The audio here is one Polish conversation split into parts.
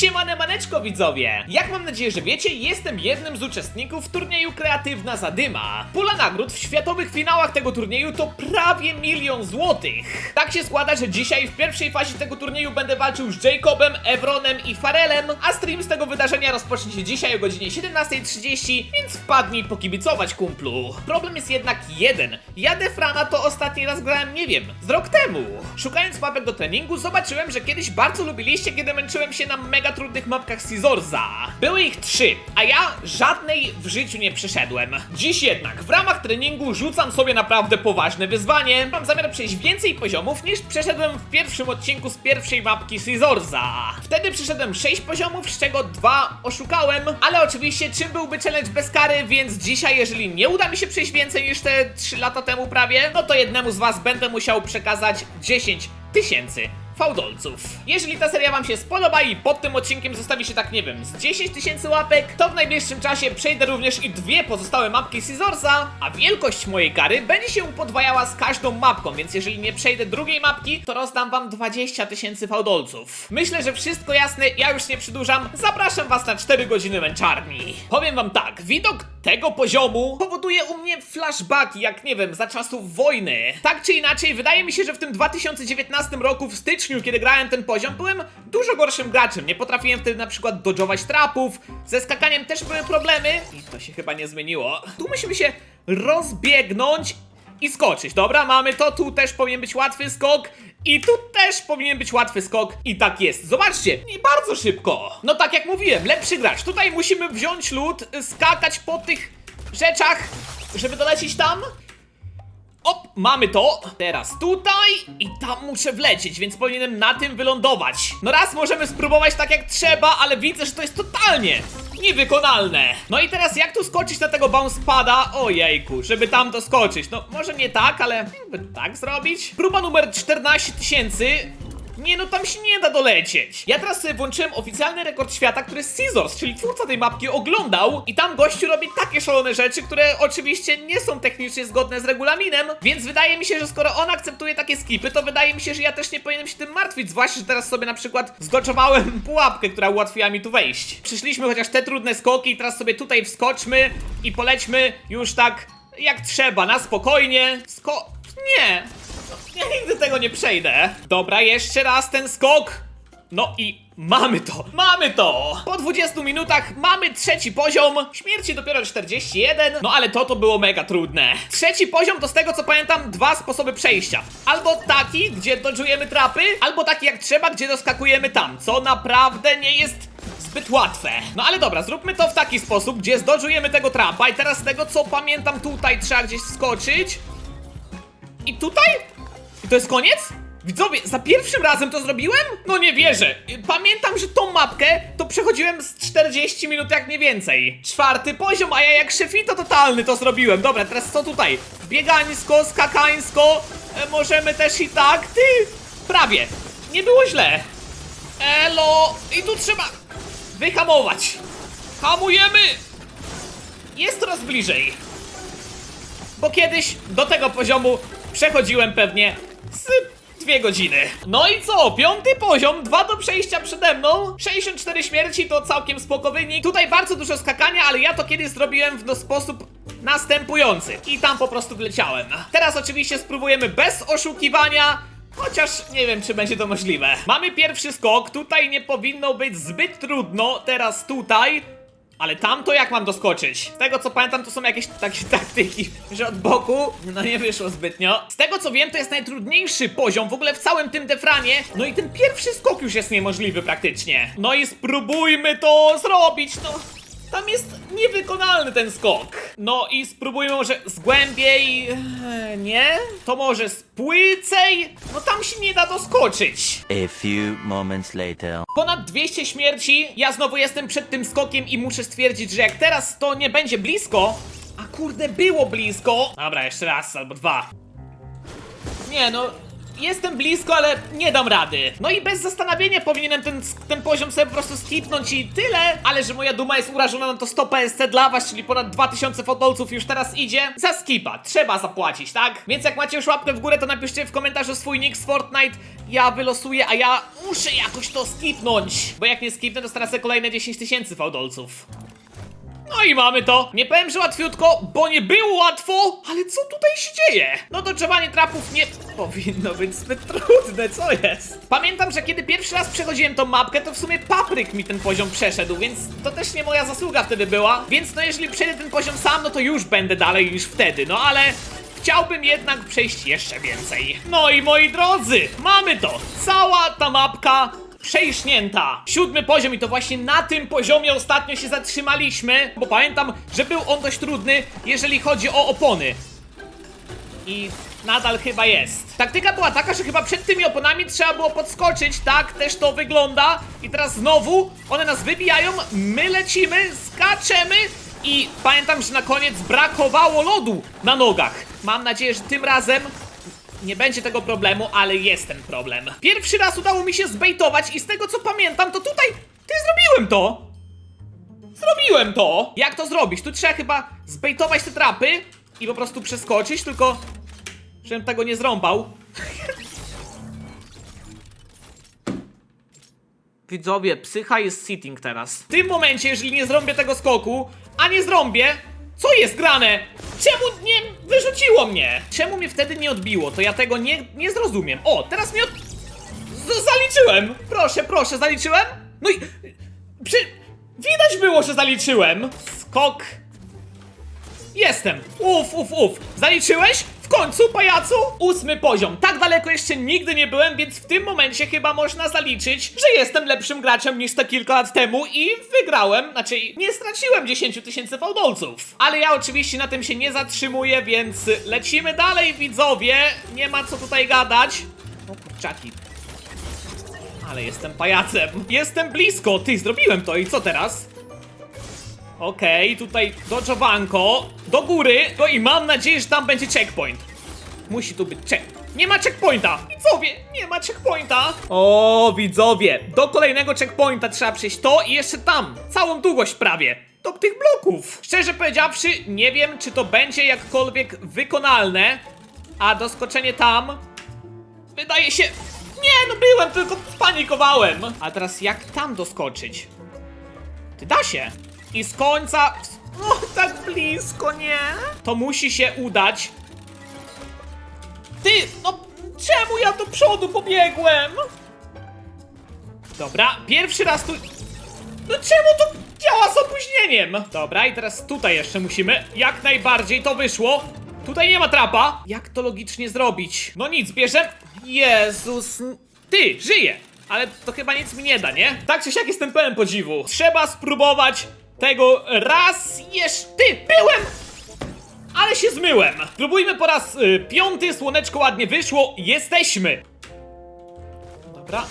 Siemane maneczko widzowie! Jak mam nadzieję, że wiecie, jestem jednym z uczestników turnieju Kreatywna Zadyma. Pula nagród w światowych finałach tego turnieju to prawie milion złotych. Tak się składa, że dzisiaj w pierwszej fazie tego turnieju będę walczył z Jacobem, Evronem i Farelem, a stream z tego wydarzenia rozpocznie się dzisiaj o godzinie 17.30, więc wpadnij pokibicować kumplu. Problem jest jednak jeden. Ja Defrana to ostatni raz grałem, nie wiem, z rok temu. Szukając mapek do treningu zobaczyłem, że kiedyś bardzo lubiliście, kiedy męczyłem się na mega trudnych mapkach Scizorza. Były ich trzy, a ja żadnej w życiu nie przeszedłem. Dziś jednak w ramach treningu rzucam sobie naprawdę poważne wyzwanie. Mam zamiar przejść więcej poziomów niż przeszedłem w pierwszym odcinku z pierwszej mapki Scizorza. Wtedy przeszedłem 6 poziomów, z czego dwa oszukałem, ale oczywiście czym byłby challenge bez kary, więc dzisiaj jeżeli nie uda mi się przejść więcej niż te 3 lata temu prawie, no to jednemu z was będę musiał przekazać 10 tysięcy fałdolców. Jeżeli ta seria wam się spodoba i pod tym odcinkiem zostawi się tak, nie wiem, z 10 tysięcy łapek, to w najbliższym czasie przejdę również i dwie pozostałe mapki Scizorsa, a wielkość mojej kary będzie się podwajała z każdą mapką, więc jeżeli nie przejdę drugiej mapki, to rozdam wam 20 tysięcy fałdolców. Myślę, że wszystko jasne, ja już nie przedłużam, zapraszam was na 4 godziny męczarni. Powiem wam tak, widok tego poziomu powoduje u mnie flashbacki, jak nie wiem, za czasów wojny. Tak czy inaczej, wydaje mi się, że w tym 2019 roku, w styczniu, kiedy grałem ten poziom, byłem dużo gorszym graczem. Nie potrafiłem wtedy na przykład dodżować trapów, ze skakaniem też były problemy i to się chyba nie zmieniło. Tu musimy się rozbiegnąć i skoczyć. Dobra, mamy to, tu też powinien być łatwy skok. I tu też powinien być łatwy skok. I tak jest. Zobaczcie, i bardzo szybko. No tak jak mówiłem, lepszy gracz. Tutaj musimy wziąć lód, skakać po tych rzeczach, żeby dolecieć tam. Op, mamy to. Teraz tutaj i tam muszę wlecieć, więc powinienem na tym wylądować. No raz możemy spróbować tak jak trzeba, ale widzę, że to jest totalnie niewykonalne. No i teraz jak tu skoczyć na tego bounce pada? Ojejku, żeby tam to skoczyć. No może nie tak, ale jakby tak zrobić. Próba numer 14 tysięcy. Nie no, tam się nie da dolecieć. Ja teraz sobie włączyłem oficjalny rekord świata, który Scissors, czyli twórca tej mapki, oglądał i tam gościu robi takie szalone rzeczy, które oczywiście nie są technicznie zgodne z regulaminem, więc wydaje mi się, że skoro on akceptuje takie skipy, to wydaje mi się, że ja też nie powinienem się tym martwić, zwłaszcza, że teraz sobie na przykład zdoczowałem pułapkę, która ułatwiła mi tu wejść. Przyszliśmy chociaż te trudne skoki i teraz sobie tutaj wskoczmy i polećmy już tak jak trzeba, na spokojnie. Sko... Nie! Ja nigdy tego nie przejdę. Dobra, jeszcze raz ten skok. No i mamy to, mamy to! Po 20 minutach mamy trzeci poziom, śmierci dopiero 41, no ale to to było mega trudne. Trzeci poziom to z tego co pamiętam dwa sposoby przejścia. Albo taki, gdzie dodżujemy trapy, albo taki jak trzeba, gdzie doskakujemy tam, co naprawdę nie jest zbyt łatwe. No ale dobra, zróbmy to w taki sposób, gdzie zdodżujemy tego trapa i teraz z tego co pamiętam tutaj trzeba gdzieś wskoczyć. I tutaj? I to jest koniec? Widzowie, za pierwszym razem to zrobiłem? No nie wierzę. Pamiętam, że tą mapkę to przechodziłem z 40 minut jak nie więcej. Czwarty poziom, a ja jak szefito totalny to zrobiłem. Dobra, teraz co tutaj? Biegańsko, skakańsko. E, możemy też i tak. Ty! Prawie. Nie było źle. Elo! I tu trzeba wyhamować. Hamujemy! Jest coraz bliżej bo kiedyś do tego poziomu przechodziłem pewnie z dwie godziny. No i co? Piąty poziom, dwa do przejścia przede mną, 64 śmierci to całkiem spoko wynik. Tutaj bardzo dużo skakania, ale ja to kiedyś zrobiłem w no sposób następujący. I tam po prostu wleciałem. Teraz oczywiście spróbujemy bez oszukiwania. Chociaż nie wiem, czy będzie to możliwe. Mamy pierwszy skok, tutaj nie powinno być zbyt trudno, teraz tutaj. Ale tam to jak mam doskoczyć? Z tego co pamiętam to są jakieś takie taktyki, że od boku no nie wyszło zbytnio. Z tego co wiem to jest najtrudniejszy poziom w ogóle w całym tym defranie. No i ten pierwszy skok już jest niemożliwy praktycznie. No i spróbujmy to zrobić, no. Tam jest niewykonalny ten skok. No i spróbujmy może z głębiej. Eee, Nie? To może z płycej? No tam się nie da doskoczyć. A few moments later. Ponad 200 śmierci, ja znowu jestem przed tym skokiem i muszę stwierdzić, że jak teraz to nie będzie blisko, a kurde było blisko. Dobra, jeszcze raz albo dwa. Nie no, Jestem blisko, ale nie dam rady. No i bez zastanowienia powinienem ten, ten poziom sobie po prostu skipnąć i tyle. Ale że moja duma jest urażona, no to 100 PSC dla was, czyli ponad 2000 fotolców już teraz idzie. Za skipa, trzeba zapłacić, tak? Więc jak macie już łapkę w górę, to napiszcie w komentarzu swój nick z Fortnite. Ja wylosuję, a ja muszę jakoś to skipnąć. Bo jak nie skipnę, to stracę kolejne 10 tysięcy fałdolców. No i mamy to. Nie powiem, że łatwiutko, bo nie było łatwo, ale co tutaj się dzieje? No dodrzewanie trapów nie powinno być zbyt trudne, co jest? Pamiętam, że kiedy pierwszy raz przechodziłem tą mapkę, to w sumie papryk mi ten poziom przeszedł, więc to też nie moja zasługa wtedy była. Więc no jeżeli przejdę ten poziom sam, no to już będę dalej niż wtedy, no ale... Chciałbym jednak przejść jeszcze więcej. No i moi drodzy, mamy to! Cała ta mapka przejśnięta. Siódmy poziom i to właśnie na tym poziomie ostatnio się zatrzymaliśmy, bo pamiętam, że był on dość trudny, jeżeli chodzi o opony. I nadal chyba jest. Taktyka była taka, że chyba przed tymi oponami trzeba było podskoczyć, tak też to wygląda. I teraz znowu one nas wybijają, my lecimy, skaczemy i pamiętam, że na koniec brakowało lodu na nogach. Mam nadzieję, że tym razem nie będzie tego problemu, ale jest ten problem. Pierwszy raz udało mi się zbejtować i z tego co pamiętam, to tutaj... Ty zrobiłem to! Zrobiłem to! Jak to zrobić? Tu trzeba chyba zbejtować te trapy i po prostu przeskoczyć, tylko... Żebym tego nie zrąbał. Widzowie, psycha jest sitting teraz. W tym momencie, jeżeli nie zrobię tego skoku, a nie zrobię, co jest grane? Czemu nie wyrzuciło mnie? Czemu mnie wtedy nie odbiło? To ja tego nie, nie zrozumiem. O, teraz mnie od... Z zaliczyłem! Proszę, proszę, zaliczyłem? No i... Przy... Widać było, że zaliczyłem! Skok... Jestem! Uf, uf, uf! Zaliczyłeś? W końcu, pajacu? Ósmy poziom. Tak daleko jeszcze nigdy nie byłem, więc w tym momencie chyba można zaliczyć, że jestem lepszym graczem niż te kilka lat temu i wygrałem, znaczy nie straciłem 10 tysięcy fałdolców. Ale ja oczywiście na tym się nie zatrzymuję, więc lecimy dalej, widzowie. Nie ma co tutaj gadać. O kurczaki. Ale jestem pajacem. Jestem blisko. Ty, zrobiłem to i co teraz? Okej, tutaj dodżowanko, do góry, no i mam nadzieję, że tam będzie checkpoint. Musi tu być check. Nie ma checkpointa! Widzowie, nie ma checkpointa! O, widzowie, do kolejnego checkpointa trzeba przejść to i jeszcze tam, całą długość prawie. Do tych bloków. Szczerze powiedziawszy, nie wiem, czy to będzie jakkolwiek wykonalne, a doskoczenie tam wydaje się... Nie, no byłem, tylko spanikowałem. A teraz jak tam doskoczyć? Ty da się! I z końca. O, tak blisko, nie? To musi się udać. Ty, no czemu ja do przodu pobiegłem? Dobra, pierwszy raz tu. No czemu to działa z opóźnieniem? Dobra, i teraz tutaj jeszcze musimy. Jak najbardziej to wyszło. Tutaj nie ma trapa. Jak to logicznie zrobić? No nic, bierze. Jezus. Ty, żyję! Ale to chyba nic mi nie da, nie? Tak czy siak jestem pełen podziwu. Trzeba spróbować tego raz jeszcze. Byłem! Ale się zmyłem. Spróbujmy po raz y, piąty. Słoneczko ładnie wyszło. Jesteśmy. Dobra.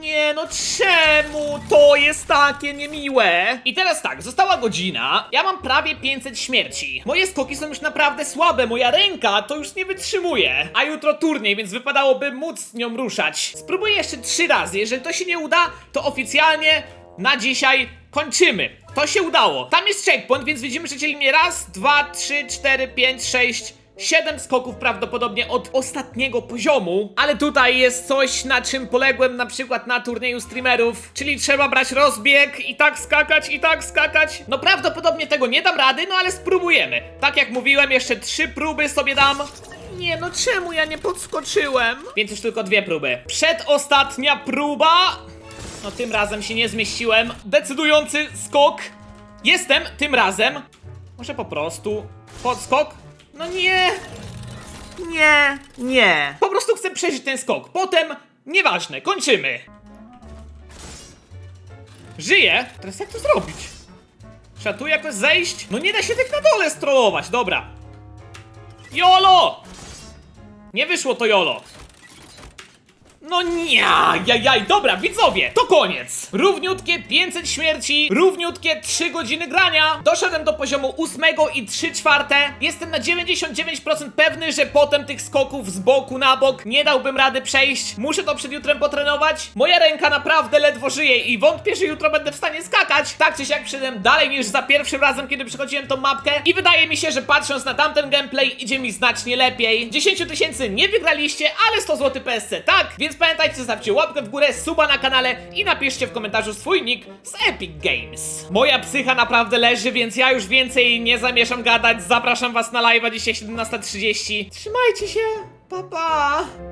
Nie no, czemu to jest takie niemiłe? I teraz tak, została godzina, ja mam prawie 500 śmierci. Moje skoki są już naprawdę słabe, moja ręka to już nie wytrzymuje. A jutro turniej, więc wypadałoby móc nią ruszać. Spróbuję jeszcze trzy razy, jeżeli to się nie uda, to oficjalnie na dzisiaj kończymy. To się udało. Tam jest checkpoint, więc widzimy, że dzieli mnie raz, dwa, trzy, cztery, pięć, sześć, siedem skoków prawdopodobnie od ostatniego poziomu. Ale tutaj jest coś, na czym poległem na przykład na turnieju streamerów, czyli trzeba brać rozbieg i tak skakać, i tak skakać. No prawdopodobnie tego nie dam rady, no ale spróbujemy. Tak jak mówiłem, jeszcze trzy próby sobie dam. Nie, no czemu ja nie podskoczyłem? Więc już tylko dwie próby. Przedostatnia próba. No tym razem się nie zmieściłem. Decydujący skok. Jestem tym razem. Może po prostu podskok? No nie. Nie, nie. Po prostu chcę przeżyć ten skok. Potem, nieważne, kończymy. Żyję. Teraz jak to zrobić? Trzeba tu jakoś zejść? No nie da się tak na dole strollować, dobra. Jolo! Nie wyszło to Jolo. No nie, jajaj, dobra, widzowie, to koniec. Równiutkie 500 śmierci, równiutkie 3 godziny grania. Doszedłem do poziomu 8 i 3 czwarte. Jestem na 99% pewny, że potem tych skoków z boku na bok nie dałbym rady przejść. Muszę to przed jutrem potrenować. Moja ręka naprawdę ledwo żyje i wątpię, że jutro będę w stanie skakać. Tak czy siak przyszedłem dalej niż za pierwszym razem, kiedy przechodziłem tą mapkę i wydaje mi się, że patrząc na tamten gameplay idzie mi znacznie lepiej. 10 tysięcy nie wygraliście, ale 100 zł PSC tak, więc pamiętajcie, zostawcie łapkę w górę, suba na kanale i napiszcie w komentarzu swój nick z Epic Games. Moja psycha naprawdę leży, więc ja już więcej nie zamierzam gadać. Zapraszam was na live'a dzisiaj 17.30. Trzymajcie się, pa pa!